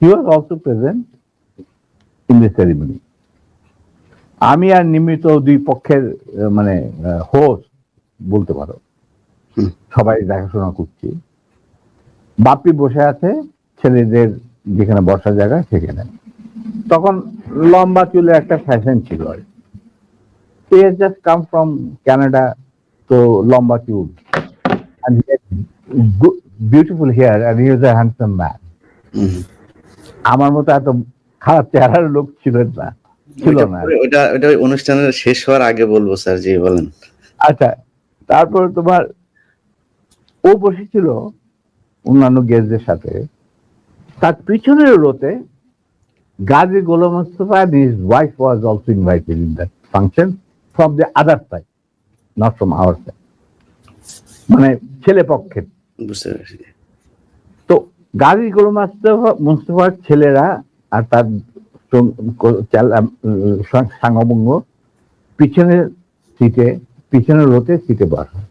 He was also present in the ceremony আমি আর নিমিত দুই পক্ষের মানে হোস্ট বলতে পারো। সবাই দেখাশোনা করছি। বাপ্পি বসে আছে ছেলেদের যেখানে বসার জায়গা সেখানে। তখন লম্বা চুলের একটা ফ্যাশন ছিল। আর he has just come from Canada তো লম্বা চুল। And he had good, beautiful hair and he was a handsome man হুম। আমার মতো এত খারাপ চেহারার লোক ছিল না ছিল না। ওটা ওটা অনুষ্ঠানের শেষ হওয়ার আগে বলব স্যার জি বলেন। আচ্ছা তারপর তোমার ও বসেছিল অন্যান্য গেস্টদের সাথে। তার পিছনের রোতে Gazi Golam Mustafa and his wife was also invited in that function from the other side not from our side মানে ছেলে পক্ষের বুঝতে পেরেছি। গোলাম মুস্তফা মুস্তফার ছেলেরা আর তার সং- কো- চাল- আম, উম, সাং- সাঙ্গবঙ্গ পিছনের সিটে পিছনের রোতে সিটে বসা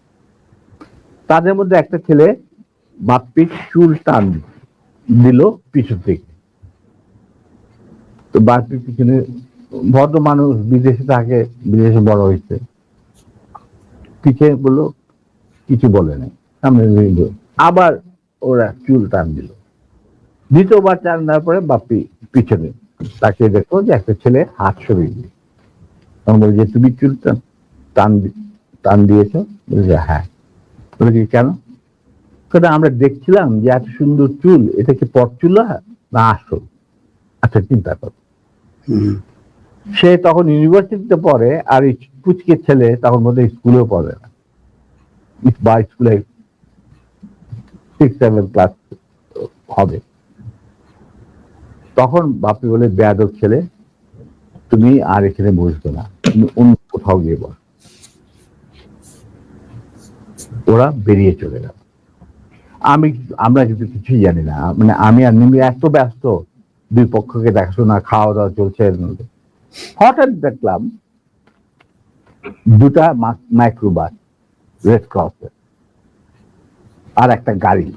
তাদের মধ্যে একটা ছেলে বাপ্পির চুল টান দিল পিছন থেকে। তো বাপ্পির পিছনে ভদ্র মানুষ বিদেশে থাকে বিদেশে বড় হয়েছে। পিছিয়ে বলল কিছু বলে নাই। সামনে আবার ওরা চুল টান দিল। দ্বিতীয়বার টান দেওয়ার পরে বাপ্পি পিছনে তাকে দেখো যে একটা ছেলে হাত সরিয়ে দিল। তখন বলে যে তুমি চুল টান টান টান দিয়েছ? বলে হ্যাঁ। বলে কি কেন? কারণ আমরা দেখছিলাম যে এত সুন্দর চুল এটা কি পট চুল না আসল? আচ্ছা চিন্তা কর। সে তখন ইউনিভার্সিটিতে পড়ে আর এই পুচকে ছেলে তখন মধ্যে স্কুলেও পড়ে না। বা স্কুলে সিক্স সেভেন ক্লাস হবে। তখন বাপি বলে, বেয়াদব ছেলে, তুমি আর এখানে বসবে না, তুমি অন্য কোথাও গিয়ে বস। ওরা বেরিয়ে চলে গেল। আমি, আমরা কিন্তু কিছুই জানি না। মানে আমি আর নিমি এত ব্যস্ত, দুই পক্ষকে দেখাশোনা খাওয়া দাওয়া চলছে হঠাৎ দেখলাম, দুটা মাইক্রোবাস, রেড ক্রসের আর একটা গাড়ি।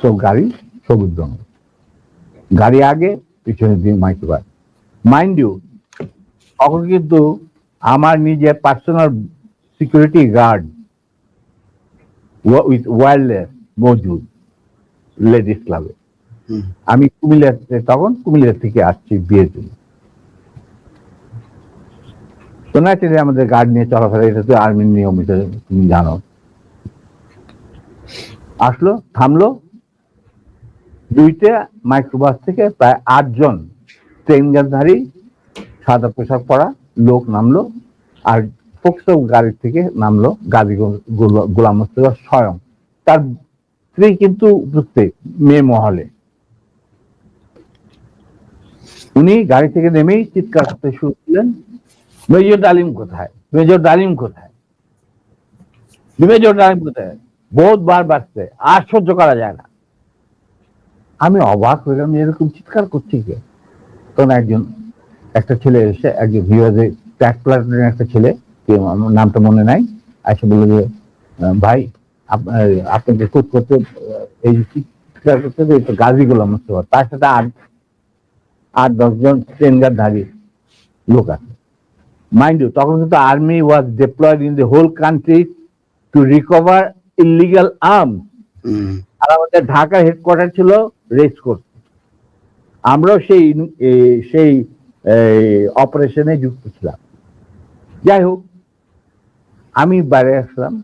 সব গাড়ি সবুজ রঙের। গাড়ি আগে পিছনে দিয়ে মাইক্রোবাস মাইন্ড ইউ তখন কিন্তু আমার নিজের personal security guard with wireless মজুদ লেডিস ক্লাবে আমি কুমিল্লাতে তখন কুমিল্লা থেকে আসছি বিয়ের জন্য। তো ন্যাচারালি আমাদের গার্ড নিয়ে চলাফেরা এটা তো আর্মির নিয়ম এটা তুমি জানো। আসলো, থামলো। দুইটা মাইক্রোবাস থেকে প্রায় আটজন ট্রেন গানধারী সাদা পোশাক পরা লোক নামলো আর ফোকসো গাড়ি থেকে নামলো গাজী গোলাম স্বয়ং। তার স্ত্রী কিন্তু উপস্থিত, মেয়ে মহলে। উনি গাড়ি থেকে নেমেই চিৎকার করতে শুরু করলেন, মেজর ডালিম কোথায়? মেজর ডালিম কোথায়? মেজর ডালিম কোথায়? বহুত বার বাড়ছে আর সহ্য করা যায় না। আমি অবাক হইলাম যে এরকম চিৎকার করছি কে? তখন একজন, একটা ছেলে এসে, একজন ভিওজে ট্যাক প্লাটুনের একটা ছেলে নামটা মনে নাই, এসে বলল যে ভাই আপনাকে খুব করতে এই চিৎকার করতে এটা গাজী গোলাম মোস্তফা তার সাথে আট আট দশজন ট্রেনগার ধারী লোক আছে। মাইন্ড ইউ, তখন কিন্তু army was deployed in the whole country to recover illegal arms hmm, আর আমাদের ঢাকা হেডকোয়ার্টার ছিল রেস কোর্স আমরাও সেই সেই অপারেশনে যুক্ত ছিলাম। যাই হোক আমি বাইরে আসলাম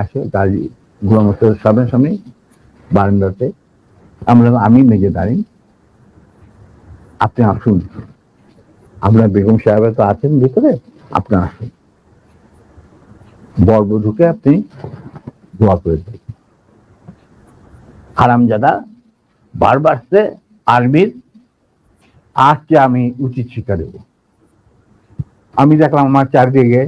আসে গাড়ি গোলামতের সামনে সামনে বারান্দাতে। আমরা আমি মেজে দাঁড়িয়ে আপনি আসুন। আপনার বেগম সাহেব তো আছেন ভিতরে আপনি আসুন। বর্ব ঢুকে আপনি দোয়া করে দিন হারামজাদা বারবার সে আজকে আমি উচিত শিক্ষা দেব। আমি দেখলাম আমার চারদিকে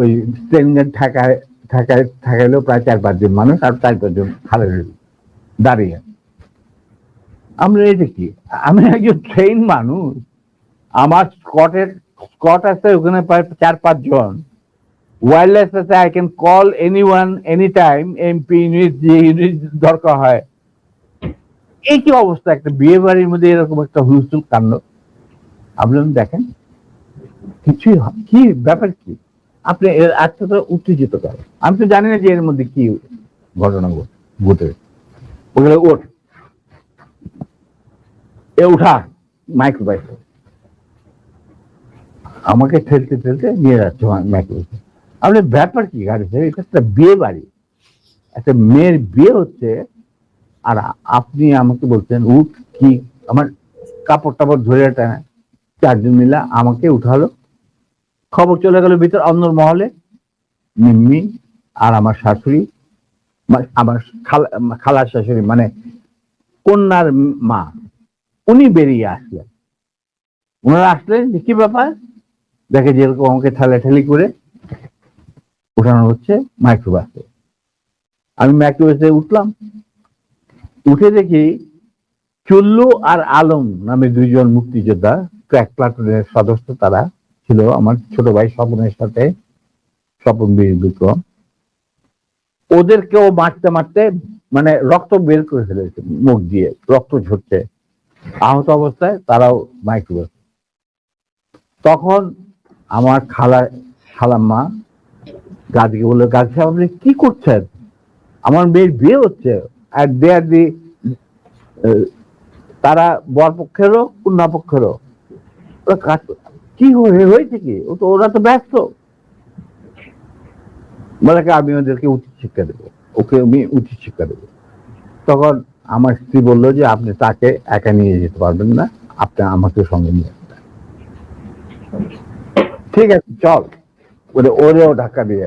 ওই ট্রেনের ঠেকায় ঠেকায়, ঠেকাইলেও প্রায় চার পাঁচজন মানুষ আর চার পাঁচজন খালে দাঁড়িয়ে। আমরা এটা কি? আমি একজন ট্রেন মানুষ। আমার স্কটের, স্কট আছে ওখানে প্রায় চার পাঁচজন ওয়্যারলেস আছে I can call any one any time MP unit যে ইউনিট দরকার হয়। এই কি অবস্থা? একটা বিয়ে বাড়ির মধ্যে এরকম একটা হুলস্থুল কাণ্ড। আপনি দেখেন, কিছুই কি ব্যাপার কি? আপনি এর আত্মটা উত্তেজিত করেন আমি তো জানি না যে এর মধ্যে কি ঘটনা ঘট- ওগুলো ওঠ। এ উঠা। মাইক্রোবাইস আমাকে ঠেলতে ঠেলতে নিয়ে যাচ্ছে মাইক্রোবাইস আপনার ব্যাপার কি, গাড়ি এটা একটা বিয়ে বাড়ি। একটা মেয়ের বিয়ে হচ্ছে, আর আপনি আমাকে বলছেন, উঠ, কি? আমার কাপড় টাপড় ধরে টানা চারজন মিলা আমাকে উঠালো। খবর চলে গেল ভিতর অন্দর মহলে। নিম্মি আর আমার শাশুড়ি আমার খালা খালার শাশুড়ি মানে কন্যার মা, উনি বেরিয়ে আসলেন। ওনারা আসলেন কি ব্যাপার? দেখে যেরকম আমাকে ঠেলাঠেলি করে উঠানো হচ্ছে মাইক্রোবাসে আমি মাইক্রোবাসে উঠলাম, উঠে দেখি চুল্লু আর আলম নামে দুইজন মুক্তিযোদ্ধা, ক্র্যাক প্লাটুনের সদস্য তারা ছিল, আমার ছোট ভাই স্বপনের সাথে স্বপন বীর বিক্রম ওদেরকেও মারতে মারতে মানে রক্ত বের করে ফেলেছে, মুখ দিয়ে রক্ত ঝরছে। আহত অবস্থায় তারাও মাইক্রোবাস তখন আমার খালা খালাম্মা গাছকে বলল গাছ সাহেব আপনি কি করছেন? আমার মেয়ের বিয়ে হচ্ছে। আর দে আর দি তারা বর পক্ষেরও, কন্যা পক্ষেরও। ওরা কি হয়েছে কি? ও তো, ওরা তো ব্যস্ত। বলে আমি ওদেরকে উচিত শিক্ষা দেবো। ওকে আমি উচিত শিক্ষা দেবো। তখন আমার স্ত্রী বলল যে, আপনি তাকে একা নিয়ে যেতে পারবেন না। আপনি আমাকে সঙ্গে নিয়ে ঠিক আছে, চল। বলে, ওরেও ধাক্কা দিয়ে